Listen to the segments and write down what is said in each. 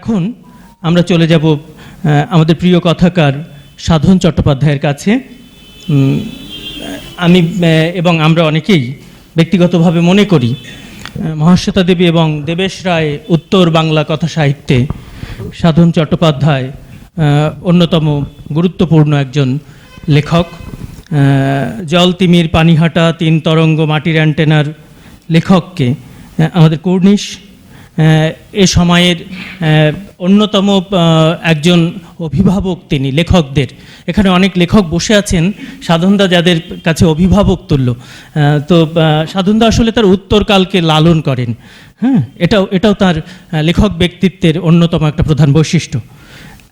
এখন আমরা চলে যাব আমাদের প্রিয় কথাকার সাধন চট্টোপাধ্যায়ের কাছে। আমি এবং আমরা অনেকেই ব্যক্তিগতভাবে মনে করি মহাশ্বেতা দেবী এবং দেবেশ রায় উত্তর বাংলা কথা সাহিত্যে সাধন চট্টোপাধ্যায় অন্যতম গুরুত্বপূর্ণ একজন লেখক। জল তিমির পানিহাটা, তিন তরঙ্গ মাটির অ্যান্টেনার লেখককে আমাদের কর্নিশ এ সময়ের অন্যতম একজন অভিভাবক তিনি, লেখকদের। এখানে অনেক লেখক বসে আছেন, সাধনদা যাদের কাছে অভিভাবক তুল্য। তো সাধনদা আসলে তার উত্তরকালকে লালন করেন। হ্যাঁ এটাও এটাও তার লেখক ব্যক্তিত্বের অন্যতম একটা প্রধান বৈশিষ্ট্য।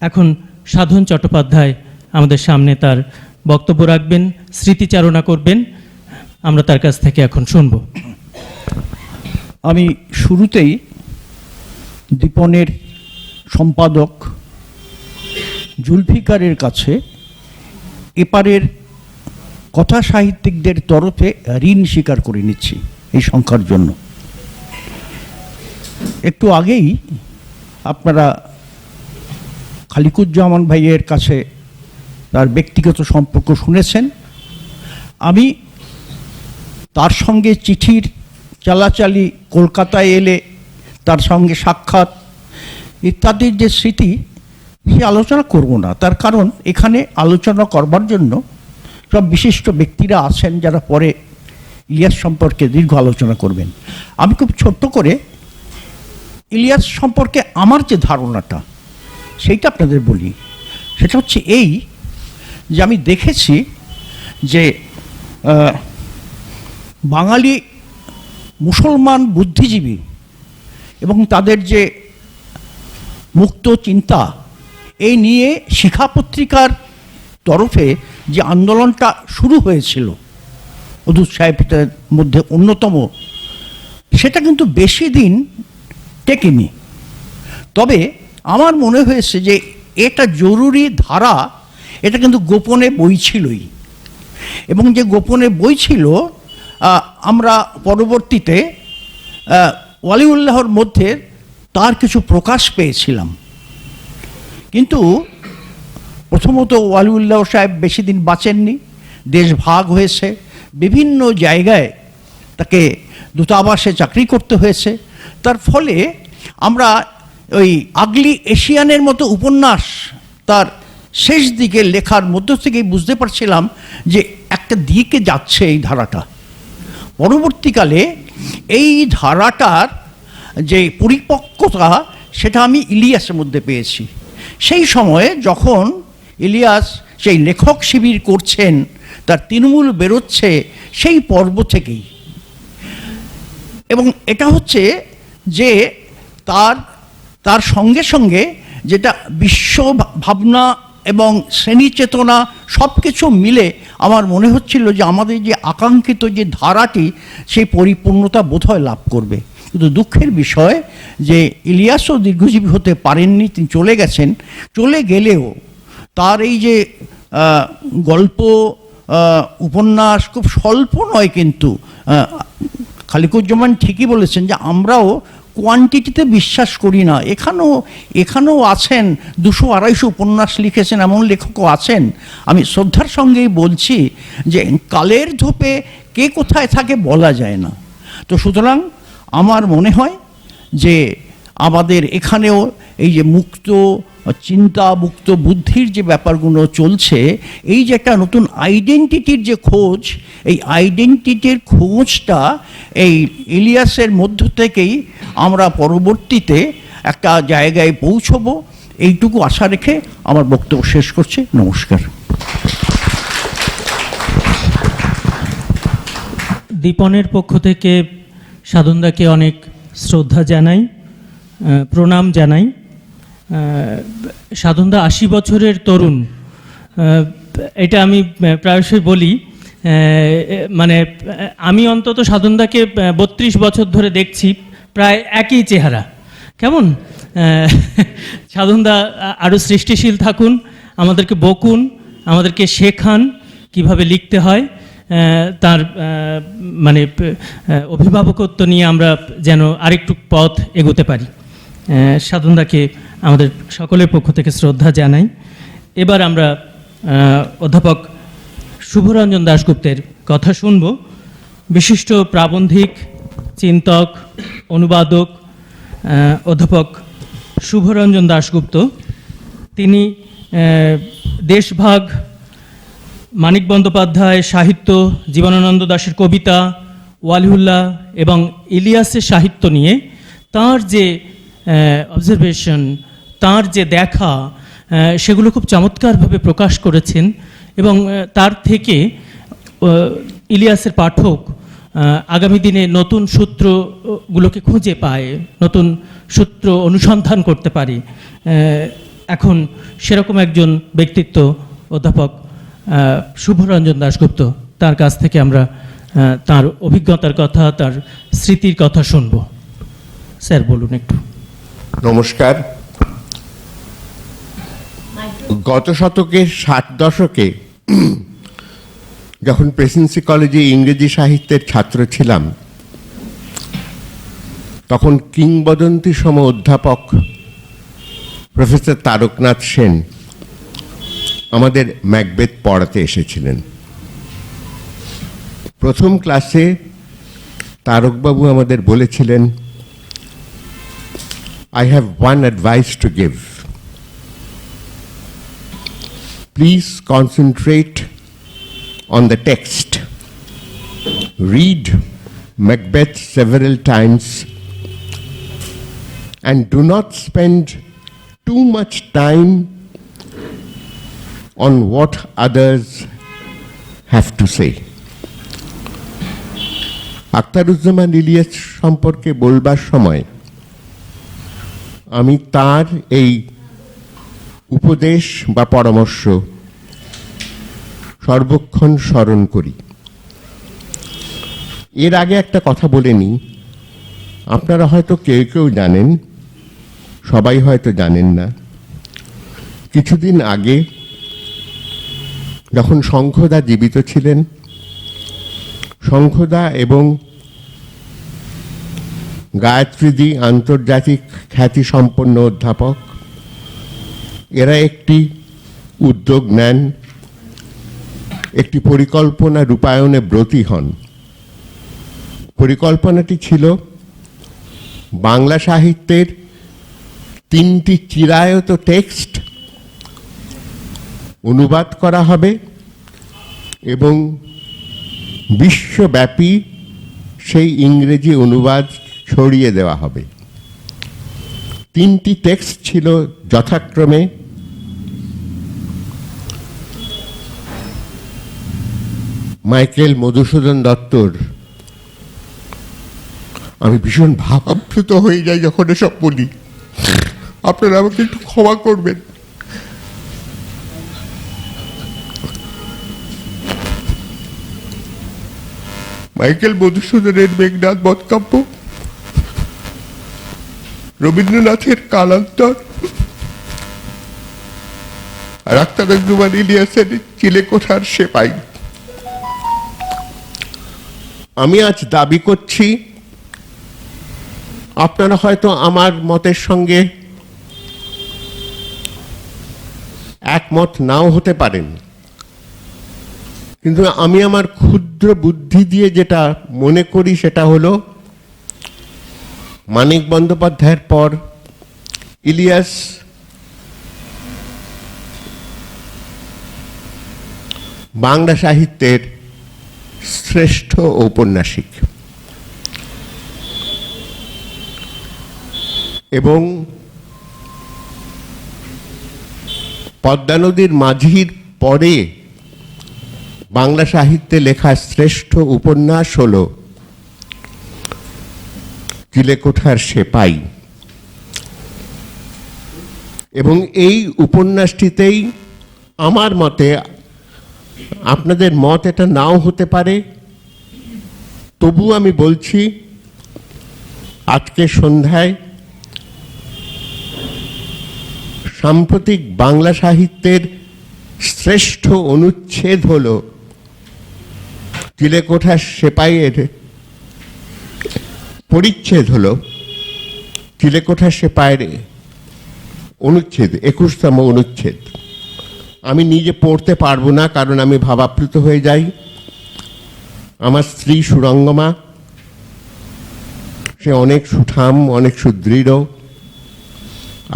এখন সাধন চট্টোপাধ্যায় আমাদের সামনে তার বক্তব্য রাখবেন, স্মৃতিচারণা করবেন। আমরা তার কাছ থেকে এখন শুনব। আমি শুরুতেই দীপনের সম্পাদক জুলফিকারের কাছে এপারের কথা সাহিত্যিকদের তরফে ঋণ স্বীকার করে নিচ্ছি এই সংখ্যার জন্য। একটু আগেই আপনারা খালিকুজ্জামান ভাইয়ের কাছে তার ব্যক্তিগত সম্পর্ক শুনেছেন। আমি তার সঙ্গে চিঠির চালাচালি কলকাতায় এলে তার সঙ্গে সাক্ষাৎ, ইত্যাদির যে স্মৃতি, সে আলোচনা করব না। তার কারণ, এখানে আলোচনা করবার জন্য সব বিশিষ্ট ব্যক্তিরা আছেন যারা পরে ইলিয়াস সম্পর্কে দীর্ঘ আলোচনা করবেন। আমি খুব ছোট্ট করে ইলিয়াস সম্পর্কে আমার যে ধারণাটা, সেইটা আপনাদের বলি। সেটা হচ্ছে এই যে আমি দেখেছি যে বাঙালি মুসলমান বুদ্ধিজীবী এবং তাদের যে মুক্ত চিন্তা, এই নিয়ে শিখা পত্রিকার তরফে যে আন্দোলনটা শুরু হয়েছিল, অদূত সাহেবের মধ্যে অন্যতম, সেটা কিন্তু বেশি দিন টেকেনি। তবে আমার মনে হয়েছে যে এটা জরুরি ধারা, এটা কিন্তু গোপনে বই ছিলই। এবং যে গোপনে বই ছিল আমরা পরবর্তীতে ওয়ালিউল্লাহর মধ্যে তার কিছু প্রকাশ পেয়েছিলাম। কিন্তু প্রথমত ওয়ালিউল্লাহ সাহেব বেশি দিন বাঁচেননি, দেশ ভাগ হয়েছে, বিভিন্ন জায়গায় তাকে দূতাবাসে চাকরি করতে হয়েছে। তার ফলে আমরা ওই আগলি এশিয়ানের মতো উপন্যাস তার শেষ দিকে লেখার মধ্য থেকেই বুঝতে পারছিলাম যে একটা দিকে যাচ্ছে এই ধারাটা। পরবর্তীকালে এই ধারাটার যে পরিপক্কতা, সেটা আমি ইলিয়াসের মধ্যে পেয়েছি। সেই সময়ে যখন ইলিয়াস সেই লেখক শিবির করছেন, তার তৃণমূল বেরোচ্ছে সেই পর্ব থেকেই। এবং এটা হচ্ছে যে তার তার সঙ্গে সঙ্গে যেটা বিশ্ব ভাবনা এবং শ্রেণি চেতনা সব কিছু মিলে আমার মনে হচ্ছিল যে আমাদের যে আকাঙ্ক্ষিত যে ধারাটি, সেই পরিপূর্ণতা বোধহয় লাভ করবে। কিন্তু দুঃখের বিষয় যে ইলিয়াসও দীর্ঘজীবী হতে পারেননি, তিনি চলে গেছেন। চলে গেলেও তার এই যে গল্প উপন্যাস খুব স্বল্প নয় কিন্তু খালিকুজ্জামান ঠিকই বলেছেন যে আমরাও কোয়ান্টিটিতে বিশ্বাস করি না। এখানেও এখানেও আছেন, দুশো আড়াইশো উপন্যাস লিখেছেন, এমন লেখকও আছেন। আমি শ্রদ্ধার সঙ্গেই বলছি যে কালের ধোপে কে কোথায় থাকে বলা যায় না। তো সুতরাং আমার মনে হয় যে আমাদের এখানেও এই যে মুক্ত চিন্তা মুক্ত বুদ্ধির যে ব্যাপারগুলো চলছে, এই যে একটা নতুন আইডেন্টিটির যে খোঁজ, এই আইডেন্টিটির খোঁজটা এই ইলিয়াসের মধ্য থেকেই আমরা পরবর্তীতে একটা জায়গায় পৌঁছবো। এইটুকু আশা রেখে আমার বক্তব্য শেষ করছি। নমস্কার। দীপনের পক্ষ থেকে সাধনদাকে অনেক শ্রদ্ধা জানাই প্রণাম জানাই। সাধনদা আশি বছরের তরুণ। এটা আমি প্রায়শই বলি। মানে আমি অন্তত সাধনদাকে বত্রিশ বছর ধরে দেখছি, প্রায় একই চেহারা। কেমন? সাধনদা আরও সৃষ্টিশীল থাকুন, আমাদেরকে বকুন, আমাদেরকে শেখান কীভাবে লিখতে হয় তার মানে অভিভাবকত্ব নিয়ে আমরা যেন আরেকটু পথ এগোতে পারি। সাধনদাকে আমাদের সকলের পক্ষ থেকে শ্রদ্ধা জানাই। এবার আমরা অধ্যাপক শুভরঞ্জন দাশগুপ্তের কথা শুনব। বিশিষ্ট প্রাবন্ধিক, চিন্তক, অনুবাদক অধ্যাপক শুভরঞ্জন দাশগুপ্ত। তিনি দেশভাগ, মানিক বন্দ্যোপাধ্যায় সাহিত্য, জীবনানন্দ দাশের কবিতা, ওয়ালিউল্লাহ এবং ইলিয়াসের সাহিত্য নিয়ে তার যে অবজারভেশন তার যে দেখা সেগুলো খুব চমৎকারভাবে প্রকাশ করেছেন এবং তার থেকে ইলিয়াসের পাঠক আগামী দিনে নতুন সূত্রগুলোকে খুঁজে পায়, নতুন সূত্র অনুসন্ধান করতে পারে। এখন সেরকম একজন ব্যক্তিত্ব অধ্যাপক শুভরঞ্জন দাশগুপ্ত, তার কাছ থেকে আমরা তার অভিজ্ঞতার কথা, তার স্মৃতির কথা শুনব। স্যার, বলুন একটু। নমস্কার। গত শতকের ষাট দশকে, যখন প্রেসিডেন্সি কলেজে ইংরেজি সাহিত্যের ছাত্র ছিলাম, তখন কিংবদন্তি সম অধ্যাপক প্রফেসর তারকনাথ সেন আমাদের ম্যাকবেথ পড়াতে এসেছিলেন প্রথম ক্লাসে তারকবাবু আমাদের বলেছিলেন I have one advice to give. Please concentrate on the text. Read Macbeth several times and do not spend too much time on what others have to say. Akhtaruzzaman Ilias সম্পর্কে বলবার সময় আমি তার এই উপদেশ বা পরামর্শ সর্বক্ষণ স্মরণ করি। এর আগে একটা কথা বলে নিই। আপনারা হয়তো কেউ কেউ জানেন, সবাই হয়তো জানেন না। কিছুদিন আগে যখন শঙ্খদা জীবিত ছিলেন, শঙ্খদা এবং গায়ত্রীদি আন্তর্জাতিক খ্যাতিসম্পন্ন অধ্যাপক এরা একটি উদ্যোগ নেন, একটি পরিকল্পনা রূপায়ণে ব্রতী হন। পরিকল্পনাটি ছিল বাংলা সাহিত্যের তিনটি চিরায়ত টেক্সট অনুবাদ করা হবে এবং বিশ্বব্যাপী সেই ইংরেজি অনুবাদ ছড়িয়ে দেওয়া হবে। তিনটি টেক্সট ছিল যথাক্রমে। মাইকেল মধুসূদন দত্তর। আমি ভীষণ ভাবাপ্লুত হয়ে যাই যখন এসব বলি। আপনারা আমাকে একটু ক্ষমা করবেন। মাইকেল মধুসূদনের মেঘনাথ বধকাব্য রবীন্দ্রনাথের কালান্তর। আর ইলিয়াসের চিলে সেপাই। আমি আজ দাবি করছি, আপনারা হয়তো আমার মতের সঙ্গে একমত নাও হতে পারেন। কিন্তু আমি আমার ক্ষুদ্র বুদ্ধি দিয়ে যেটা মনে করি সেটা হলো মানিক বন্দ্যোপাধ্যায়ের পর ইলিয়াস বাংলা সাহিত্যের শ্রেষ্ঠ ঔপন্যাসিক এবং পদ্মা নদীর মাঝির পরে বাংলা সাহিত্যে লেখা শ্রেষ্ঠ উপন্যাস হল চিলেকোঠার সেপাই এবং এই উপন্যাসটিতেই আমার মতে আপনাদের মত এটা নাও হতে পারে। তবু আমি বলছি, আজকে সন্ধ্যায় সাম্প্রতিক বাংলা সাহিত্যের শ্রেষ্ঠ অনুচ্ছেদ হল চিলেকোঠার সেপাইয়ের পরিচ্ছেদ হলো হল চিলেকোঠার সেপাইয়ের অনুচ্ছেদ, একুশতম অনুচ্ছেদ। আমি নিজে পড়তে পারব না, কারণ আমি ভাবাপ্লুত হয়ে যাই। আমার স্ত্রী সুরঙ্গমা, সে অনেক সুঠাম, অনেক সুদৃঢ়।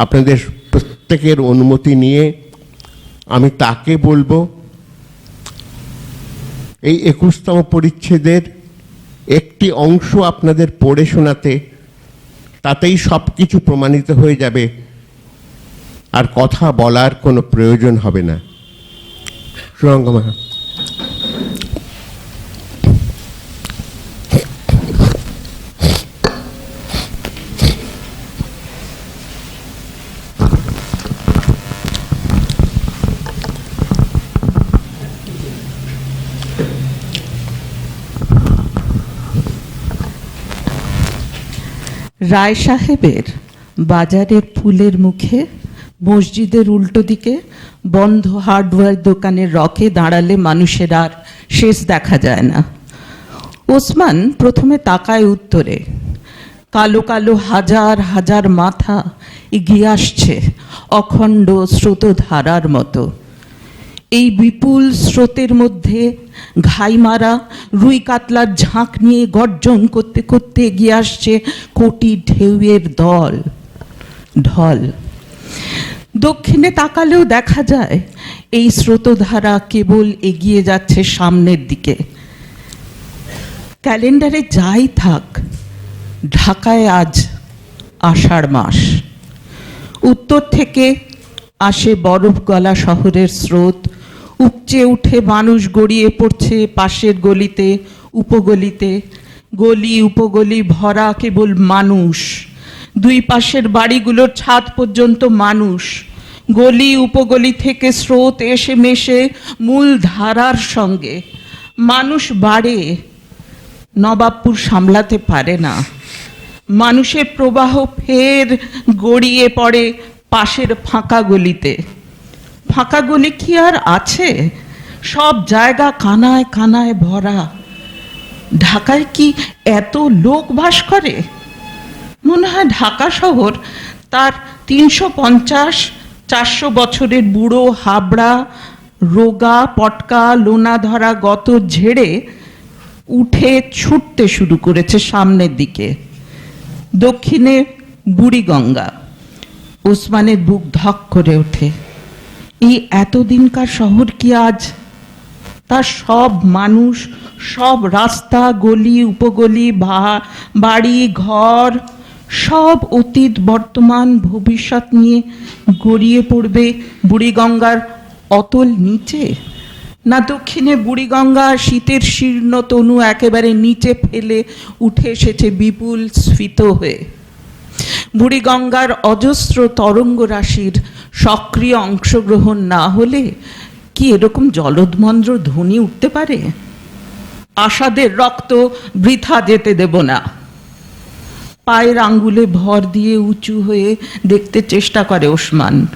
আপনাদের প্রত্যেকের অনুমতি নিয়ে আমি তাকে বলব, এই একুশতম পরিচ্ছেদের একটি অংশ আপনাদের পড়ে শোনাতে, তাতেই সব কিছু প্রমাণিত হয়ে যাবে। আর কথা বলার কোনো প্রয়োজন হবে না। সুরঙ্গমা রায় সাহেবের বাজারের ফুলের মুখে, মসজিদের উল্টো দিকে, বন্ধ হার্ডওয়্যার দোকানের রকে দাঁড়ালে মানুষের আর শেষ দেখা যায় না। ওসমান প্রথমে তাকায় উত্তরে। কালো কালো হাজার হাজার মাথা এগিয়ে আসছে অখণ্ড স্রোতধারার মতো। এই বিপুল স্রোতের মধ্যে ঘাই মারা, রুই কাতলার ঝাঁক নিয়ে গর্জন করতে করতে এগিয়ে আসছে কোটি ঢেউয়ের দল, ঢল। দক্ষিণে তাকালেও দেখা যায়, এই স্রোতধারা কেবল এগিয়ে যাচ্ছে সামনের দিকে। ক্যালেন্ডারে যাই থাক, ঢাকায় আজ আষাঢ় মাস। উত্তর থেকে আসে বরফ গলা শহরের স্রোত উপচে উঠে মানুষ গড়িয়ে পড়ছে পাশের গলিতে, উপগলিতে। গলি, উপগলি ভরা কেবল মানুষ। দুই পাশের বাড়িগুলোর ছাদ পর্যন্ত মানুষ। গলি, উপগলি থেকে স্রোত এসে মেশে মূল ধারার সঙ্গে। মানুষ বাড়ে, নবাবপুর সামলাতে পারে না। মানুষের প্রবাহ ফের গড়িয়ে পড়ে পাশের ফাঁকা গলিতে। ফাঁকা গলি কি আর আছে? সব জায়গা কানায় কানায় ভরা। ঢাকায় কি এত লোক বাস করে? মনে হয় ঢাকা শহর তার তিনশো পঞ্চাশ, চারশো বছরের বুড়ো হাবড়া, রোগা, পটকা, লোনা ধরা গত ঝেড়ে উঠে ছুটতে শুরু করেছে সামনের দিকে। দক্ষিণে বুড়িগঙ্গা ওসমানের বুক ধক করে ওঠে। এই এতদিনকার শহর কি আজ? তার সব মানুষ, সব রাস্তা, গলি, উপগলি বাড়ি, ঘর, সব অতীত, বর্তমান, ভবিষ্যৎ নিয়ে গড়িয়ে পড়বে বুড়িগঙ্গার অতল নিচে? না দক্ষিণে বুড়িগঙ্গা শীতের শীর্ণ তনু একেবারে নিচে ফেলে উঠে এসেছে বিপুল স্ফীত হয়ে। বুড়িগঙ্গার অজস্র তরঙ্গ রাশির সক্রিয় অংশগ্রহণ না হলে কি এরকম জলদমন্দ্র ধ্বনি উঠতে পারে? আশাদের রক্ত বৃথা যেতে দেব না। পায়ের আঙ্গুলে ভর দিয়ে উঁচু হয়ে দেখতে চেষ্টা করে ওসমান।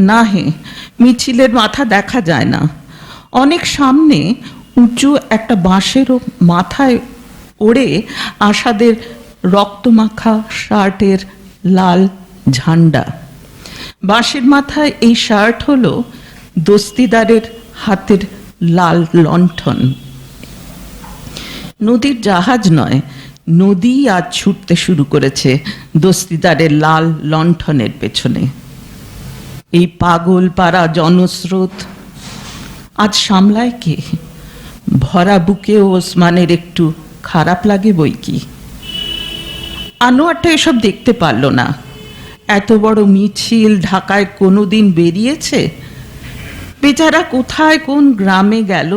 না হে, মিছিলের মাথা দেখা যায় না। অনেক সামনে উঁচু একটা বাঁশেরও মাথায় ওড়ে আশাদের রক্তমাখা শার্টের লাল ঝান্ডা। বাঁশের মাথায় এই শার্ট হলো দস্তিদারের হাতের লাল লণ্ঠন। নদীর জাহাজ নয়, নদী আজ ছুটতে শুরু করেছে দস্তিদারের লাল লণ্ঠনের পেছনে। এই পাগল পাড়া জনস্রোত আজ সামলায় কে? ভরা বুকে ওসমানের একটু খারাপ লাগে বই কি? আনোয়ারটা এসব দেখতে পারল না। এত বড় মিছিল ঢাকায় কোনোদিন বেরিয়েছে? বেচারা কোথায় কোন গ্রামে গেল?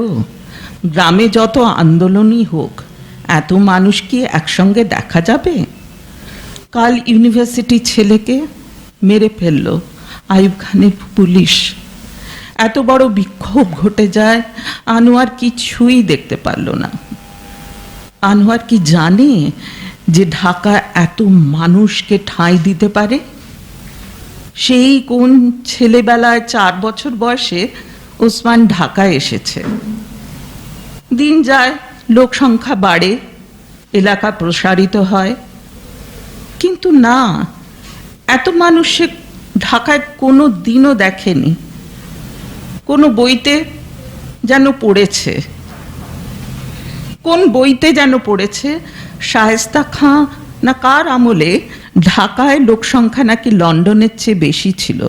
গ্রামে যত আন্দোলনই হোক, এত মানুষ কি একসঙ্গে দেখা যাবে? কাল ইউনিভার্সিটি ছেলেকে মেরে ফেলল আইব খানের পুলিশ। এত বড় বিক্ষোভ ঘটে যায়, আনোয়ার কিছুই দেখতে পারল না। আনোয়ার কি জানে যে ঢাকা এত মানুষকে ঠাঁই দিতে পারে? সেই কোন ছেলেবেলায় চার বছর বয়সে ওসমান ঢাকায় এসেছে। দিন যায়, লোক সংখ্যা বাড়ে, এলাকা প্রসারিত হয়। কিন্তু না, এত মানুষ সে ঢাকায় কোনো দিনও দেখেনি। কোনো বইতে যেন পড়েছে। কোন বইতে যেন পড়েছে, শায়েস্তা খাঁ না কার আমলে ঢাকায় লোকসংখ্যা নাকি লন্ডনের চেয়ে বেশি ছিল।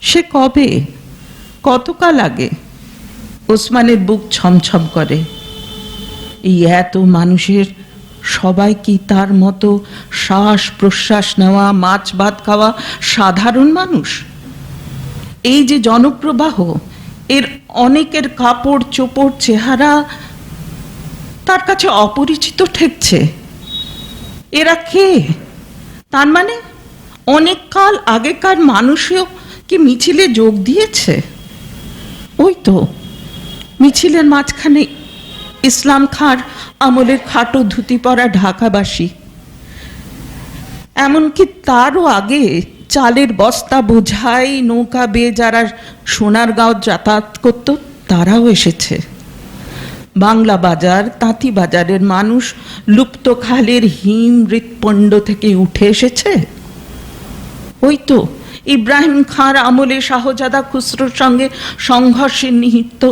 সে কবে? কতকাল আগে? ওসমানের বুক ছমছম করে। এই এত মানুষের সবাই কি তার মতো শ্বাস প্রশ্বাস নেওয়া মাছ ভাত খাওয়া সাধারণ মানুষ? এই যে জনপ্রবাহ, এর অনেকের কাপড়, চোপড়, চেহারা তার কাছে অপরিচিত ঠেকছে। এরা কে? তার মানে অনেক কাল আগেকার মানুষও কি মিছিলে যোগ দিয়েছে? ওই তো, মিছিলের মাঝখানে ইসলাম খাঁর আমলের খাটো ধুতি পরা ঢাকাবাসী। এমনকি তারও আগে চালের বস্তা বোঝাই নৌকা বেয়ে যারা সোনারগাঁও যাতায়াত করত, তারাও এসেছে। বাংলা বাজার, তাঁতি বাজারের মানুষ লুপ্ত খালের হিম হৃৎপণ্ড থেকে উঠে এসেছে? ওই তো ইব্রাহিম খাঁর আমলে শাহজাদা খুসরোর সঙ্গে সংঘর্ষে নিহিত,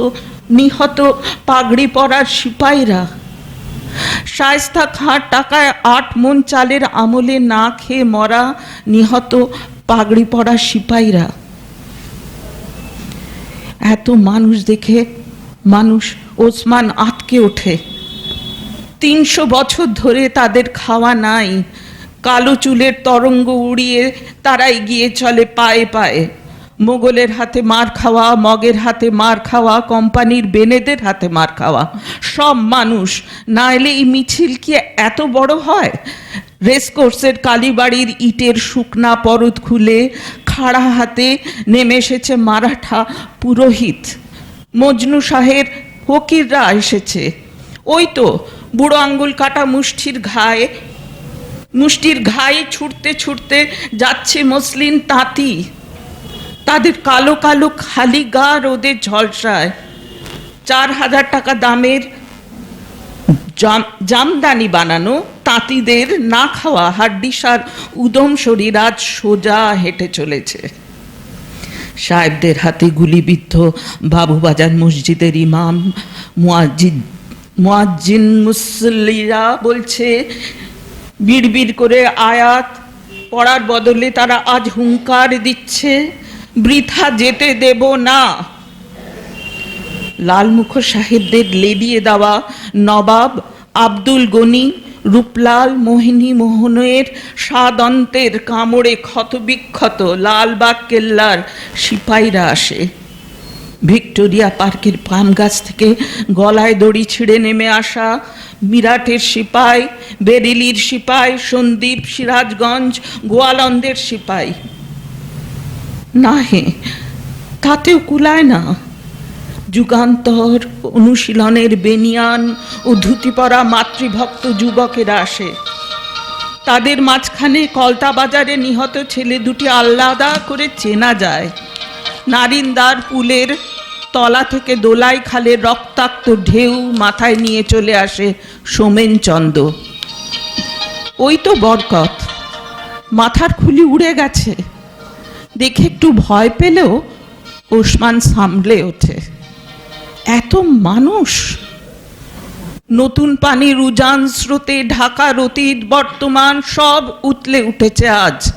নিহত পাগড়ি পরার সিপাহীরা শায়স্তা খাঁর টাকায় আট মন চালের আমলে না খেয়ে মরা নিহত পাগড়ি পরা সিপাহীরা এত মানুষ দেখে মানুষ ওসমান আটকে ওঠে। তিনশো বছর ধরে তাদের খাওয়া নাই। কালো চুলের তরঙ্গ উড়িয়ে তারা এগিয়ে চলে পায়ে পায়ে। মোগলের হাতে মার খাওয়া, মগের হাতে মার খাওয়া, কোম্পানির বেনেদের হাতে মার খাওয়া। সব মানুষ না এলে এই মিছিল কি এত বড় হয়? রেসকোর্সের কালীবাড়ির ইটের শুকনা পরত খুলে খাড়া হাতে নেমে এসেছে মারাঠা পুরোহিত। মজনু শাহের ফকিররা এসেছে। ওই তো বুড়ো আঙ্গুল কাটা মুষ্টির ঘায়ে মুষ্টির ঘায়ে ছুটতে ছুটতে যাচ্ছে মসলিন তাঁতি। তাদের কালো কালো খালি গা রোদের ঝলসায়। চার হাজার টাকা দামের জামদানি বানানো তাঁতিদের না খাওয়া হাড্ডিসার উদম শরীর আজ সোজা হেঁটে চলেছে। সাহেবদের হাতে গুলিবিদ্ধ বাবুবাজার মসজিদের ইমাম মুয়াজ্জিদ মুয়াজ্জিন মুসল্লিরা বলছে, বিড়বিড় করে আয়াত পড়ার বদলে তারা আজ হুঙ্কার দিচ্ছে, বৃথা যেতে দেব না। লালমুখ সাহেবদের লেদিয়ে দেওয়া নবাব আব্দুল গনি রূপলাল মোহিনী মোহনের সাদন্তের কামড়ে ক্ষতবিক্ষত লালবাগ কেল্লার সিপাহীরা আসে। ভিক্টোরিয়া পার্কের পাম গাছ থেকে গলায় দড়ি ছিঁড়ে নেমে আসা মিরাটের সিপাই, বেরিলির সিপাই, সন্দীপ সিরাজগঞ্জ, গোয়ালন্দের সিপাই। না হে, তাতেও কুলায় না। যুগান্তর অনুশীলনের বেনিয়ান ও ধুতি পরা মাতৃভক্ত যুবকেরা আসে। তাদের মাঝখানে কলতা বাজারে নিহত ছেলে দুটি আহ্লাদা করে চেনা যায়। নারিন্দার পুলের তলা থেকে দোলাই খালের রক্তাক্ত ঢেউ মাথায় নিয়ে চলে আসে সোমেন চন্দ। ওই তো বরকত, মাথার খুলি উড়ে গেছে। দেখে একটু ভয় পেলেও ওসমান সামলে ওঠে। এত মানুষ? নতুন পানির উজান স্রোতে ঢাকার অতীত, বর্তমান সব উতলে উঠেছে আজ।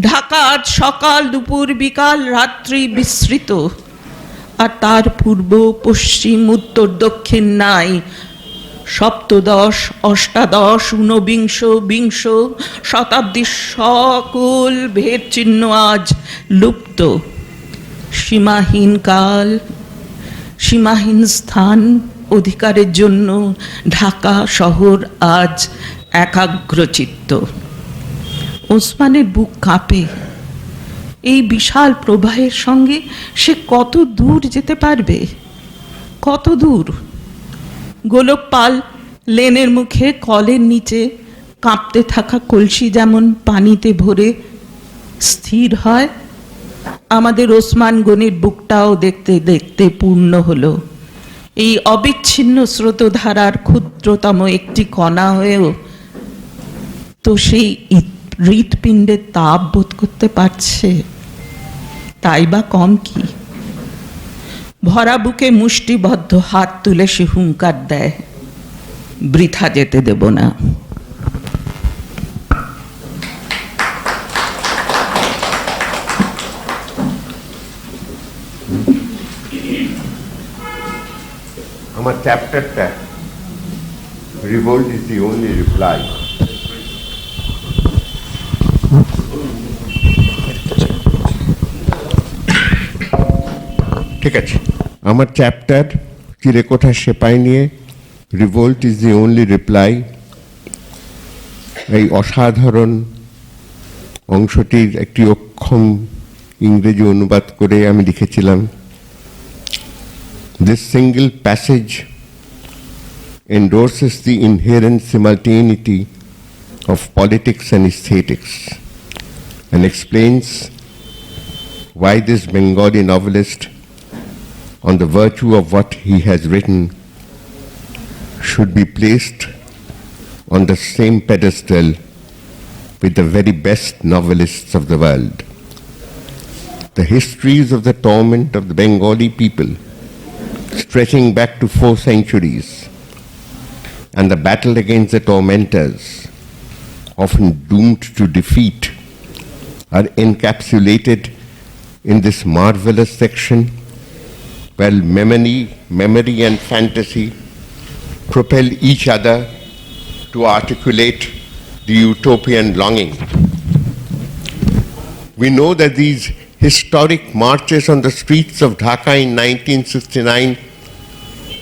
ঢাকা আজ সকাল, দুপুর, বিকাল, রাত্রি বিস্তৃত। আর তার পূর্ব, পশ্চিম, উত্তর, দক্ষিণ নাই। সপ্তদশ, অষ্টাদশ, ঊনবিংশ, বিংশ শতাব্দীর সকল ভেদ চিহ্ন আজ লুপ্ত। সীমাহীন কাল সীমাহীন স্থান অধিকারের জন্য ঢাকা শহর আজ একাগ্রচিত্ত। ওসমানের বুক কাঁপে। এই বিশাল প্রবাহের সঙ্গে সে কত দূর যেতে পারবে? কত দূর? গোলক পাল লেনের মুখে কলের নিচে কাঁপতে থাকা কলসি যেমন পানিতে ভরে স্থির হয় আমাদের ওসমান গনির বুকটাও দেখতে দেখতে পূর্ণ হলো। এই অবিচ্ছিন্ন স্রোতধারার ক্ষুদ্রতম একটি কণা হয়েও তো সেই ই- হৃৎপিণ্ডে তাপ বোধ করতে পারছে। তাই বা কম কি? ভরা বুকে মুষ্টিবদ্ধ হাত তুলে সে হুঙ্কার দেয়, বৃথা যেতে দেব না। আমার চ্যাপ্টারটা revolt is the only reply ঠিক আছে। আমার চ্যাপ্টার চিরেকোঠা সেপাই নিয়ে revolt is the only reply এই অসাধারণ অংশটির একটি অক্ষম ইংরেজি অনুবাদ করে আমি লিখেছিলাম। This single passage endorses the inherent simultaneity of politics and aesthetics and explains why this Bengali novelist, on the virtue of what he has written, should be placed on the same pedestal with the very best novelists of the world. The histories of the torment of the Bengali people stretching back to four centuries, and the battle against the tormentors, often doomed to defeat, are encapsulated in this marvelous section where memory, memory and fantasy propel each other to articulate the utopian longing. We know that these historic marches on the streets of Dhaka in 1969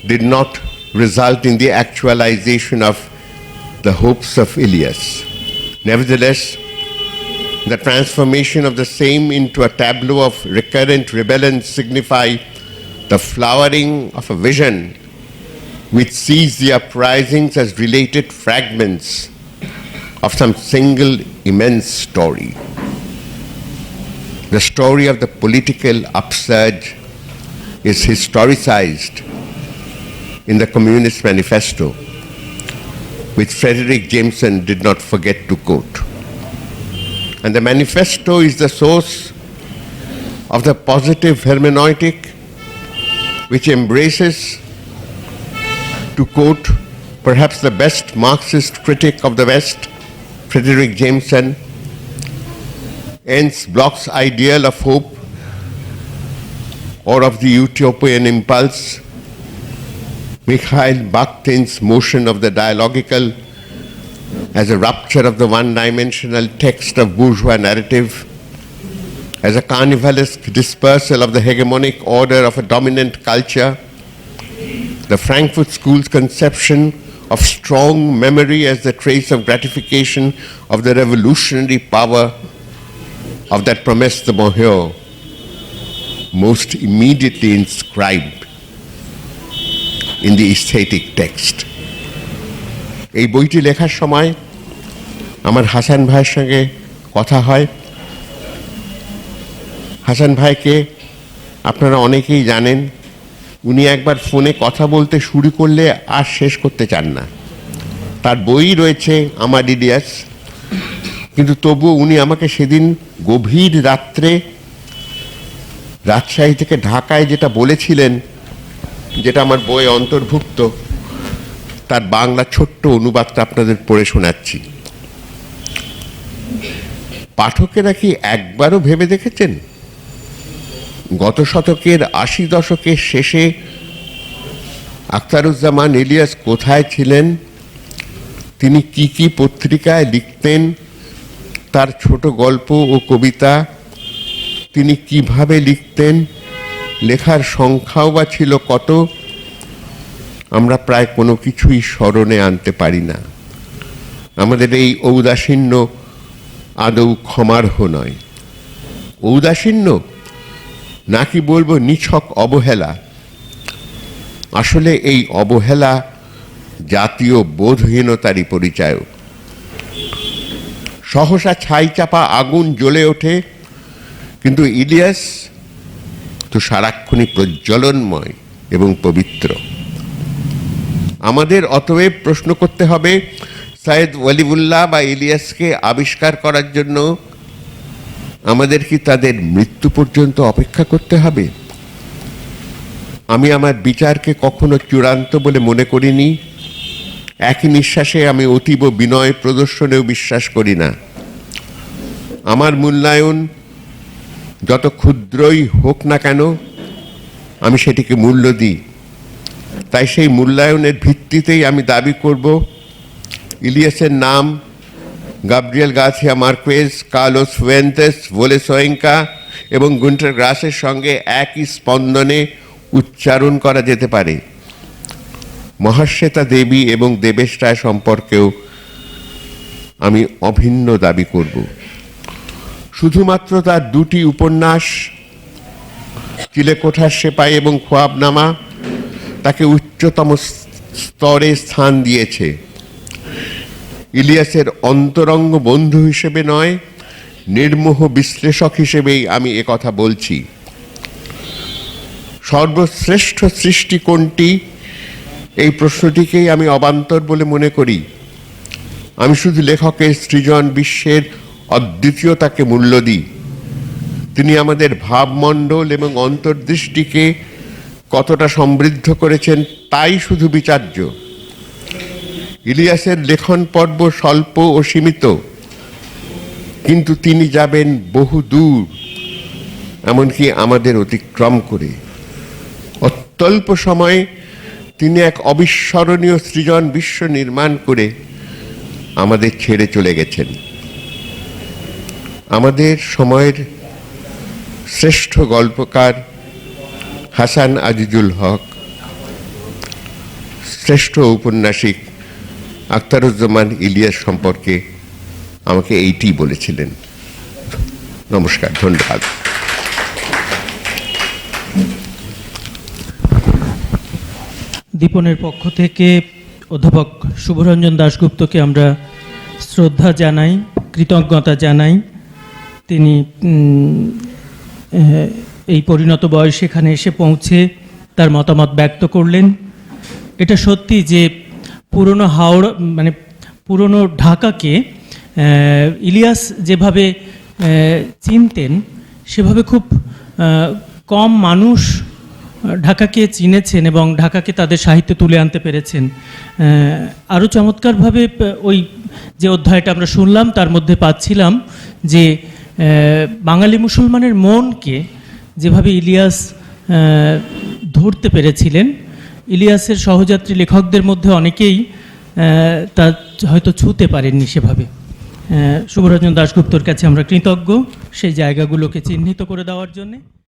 did not result in the actualization of the hopes of Ilias. Nevertheless, the transformation of the same into a tableau of recurrent rebellion signify the flowering of a vision which sees the uprisings as related fragments of some single immense story the story of the political upsurge is historicized in the Communist Manifesto, which Frederick Jameson did not forget to quote. And the manifesto is the source of the positive hermeneutic which embraces, to quote perhaps the best Marxist critic of the West, Frederick Jameson, ends Bloch's ideal of hope or of the utopian impulse, Mikhail Bakhtin's motion of the dialogical as a rupture of the one-dimensional text of bourgeois narrative, as a carnivalesque dispersal of the hegemonic order of a dominant culture, the Frankfurt School's conception of strong memory as the trace of gratification of the revolutionary power of that promesse de bonheur most immediately inscribed in the aesthetic text. এই বইটি লেখার সময় আমার হাসান ভাইয়ের সঙ্গে কথা হয় হাসান ভাইকে আপনারা অনেকেই জানেন, উনি একবার ফোনে কথা বলতে শুরু করলে আর শেষ করতে চান না তার বই রয়েছে আমার ইলিয়াস কিন্তু তবুও উনি আমাকে সেদিন গভীর রাত্রে রাজশাহী থেকে ঢাকায় যেটা বলেছিলেন যেটা আমার বইয়ে অন্তর্ভুক্ত, তার বাংলা ছোট্ট অনুবাদটা আপনাদের পড়ে শোনাচ্ছি। পাঠকেরা কি একবারও ভেবে দেখেছেন? গত শতকের আশি দশকের শেষে আখতারুজ্জামান ইলিয়াস কোথায় ছিলেন? তিনি কি কি পত্রিকায় লিখতেন? তার ছোট গল্প ও কবিতা তিনি কীভাবে লিখতেন? লেখার সংখ্যাও বা ছিল কত, আমরা প্রায় কোনো কিছুই স্মরণে আনতে পারি না। আমাদের এই ঔদাসীন্য আদৌ ক্ষমার্হ নয়। ঔদাসীন্য? নাকি বলব নিছক অবহেলা? আসলে এই অবহেলা জাতীয় বোধহীনতারই পরিচায়ক। সহসা ছাই চাপা আগুন জ্বলে ওঠে, কিন্তু ইলিয়াস তো সারাক্ষণই প্রজ্বলনময় এবং পবিত্র। আমাদের অতএব প্রশ্ন করতে হবে সাইদ ওয়ালিবুল্লাহ বা ইলিয়াসকে আবিষ্কার করার জন্য আমাদের কি তাদের মৃত্যু পর্যন্ত অপেক্ষা করতে হবে? আমি আমার বিচারকে কখনো চূড়ান্ত বলে মনে করিনি। একই নিঃশ্বাসে আমি অতীব বিনয় প্রদর্শনেও বিশ্বাস করি না। আমার মূল্যায়ন যত ক্ষুদ্রই হোক না কেন, আমি সেটিকে মূল্য দিই। তাই সেই মূল্যায়নের ভিত্তিতেই আমি দাবি করব, ইলিয়াসের নাম, Gabriel গাথিয়া Marquez, Carlos Fuentes, Wole Soyinka এবং গুন্টার গ্রাসের সঙ্গে একই স্পন্দনে উচ্চারণ করা যেতে পারে। মহাশ্বেতা দেবী এবং দেবেশ সম্পর্কেও আমি অভিন্ন দাবি করব। শুধুমাত্র তার দুটি উপন্যাস চিলেকোঠার সেপাই এবং খোয়াবনামা, তাকে উচ্চতম স্তরে স্থান দিয়েছে। ইলিয়াসের অন্তরঙ্গ বন্ধু হিসেবে নয়, নির্মোহ বিশ্লেষক হিসেবেই আমি একথা বলছি। সর্বশ্রেষ্ঠ সৃষ্টি কোনটি? এই প্রশ্নটিকেই আমি অবান্তর বলে মনে করি। আমি শুধু লেখকের সৃজন বিশ্বের অদ্বিতীয়তাকে মূল্য দিই। তিনি আমাদের ভাবমণ্ডল এবং অন্তর্দৃষ্টিকে কতটা সমৃদ্ধ করেছেন তাই শুধু বিচার্য। ইলিয়াসের লেখন পর্ব স্বল্প ও সীমিত, কিন্তু তিনি যাবেন বহু দূর, এমনকি আমাদের অতিক্রম করে। অত্যল্প সময়ে তিনি এক অবিস্মরণীয় সৃজন বিশ্ব নির্মাণ করে আমাদের ছেড়ে চলে গেছেন। আমাদের সময়ের শ্রেষ্ঠ গল্পকার হাসান আজিজুল হক, শ্রেষ্ঠ ঔপন্যাসিক আখতারুজ্জামান ইলিয়াস সম্পর্কে আমাকে এইটি বলেছিলেন। নমস্কার, ধন্যবাদ। দীপনের পক্ষ থেকে অধ্যাপক শুভরঞ্জন দাশগুপ্তকে আমরা শ্রদ্ধা জানাই, কৃতজ্ঞতা জানাই। তিনি এই পরিণত বয়সে এখানে এসে পৌঁছে তার মতামত ব্যক্ত করলেন। এটা সত্যি যে পুরনো হাওড়া মানে পুরনো ঢাকাকে ইলিয়াস যেভাবে চিনতেন, সেভাবে খুব কম মানুষ ঢাকাকে চিনেছেন এবং ঢাকাকে তাদের সাহিত্যে তুলে আনতে পেরেছেন। আরও চমৎকারভাবে, ওই যে অধ্যায়টা আমরা শুনলাম, তার মধ্যে পাচ্ছিলাম যে বাঙালি মুসলমানের মনকে যেভাবে ইলিয়াস ধরতে পেরেছিলেন, ইলিয়াসের সহযাত্রী লেখকদের মধ্যে অনেকেই তা হয়তো ছুঁতে পারেননি সেভাবে। শুভরঞ্জন দাশগুপ্তর কাছে আমরা কৃতজ্ঞ সেই জায়গাগুলোকে চিহ্নিত করে দেওয়ার জন্যে।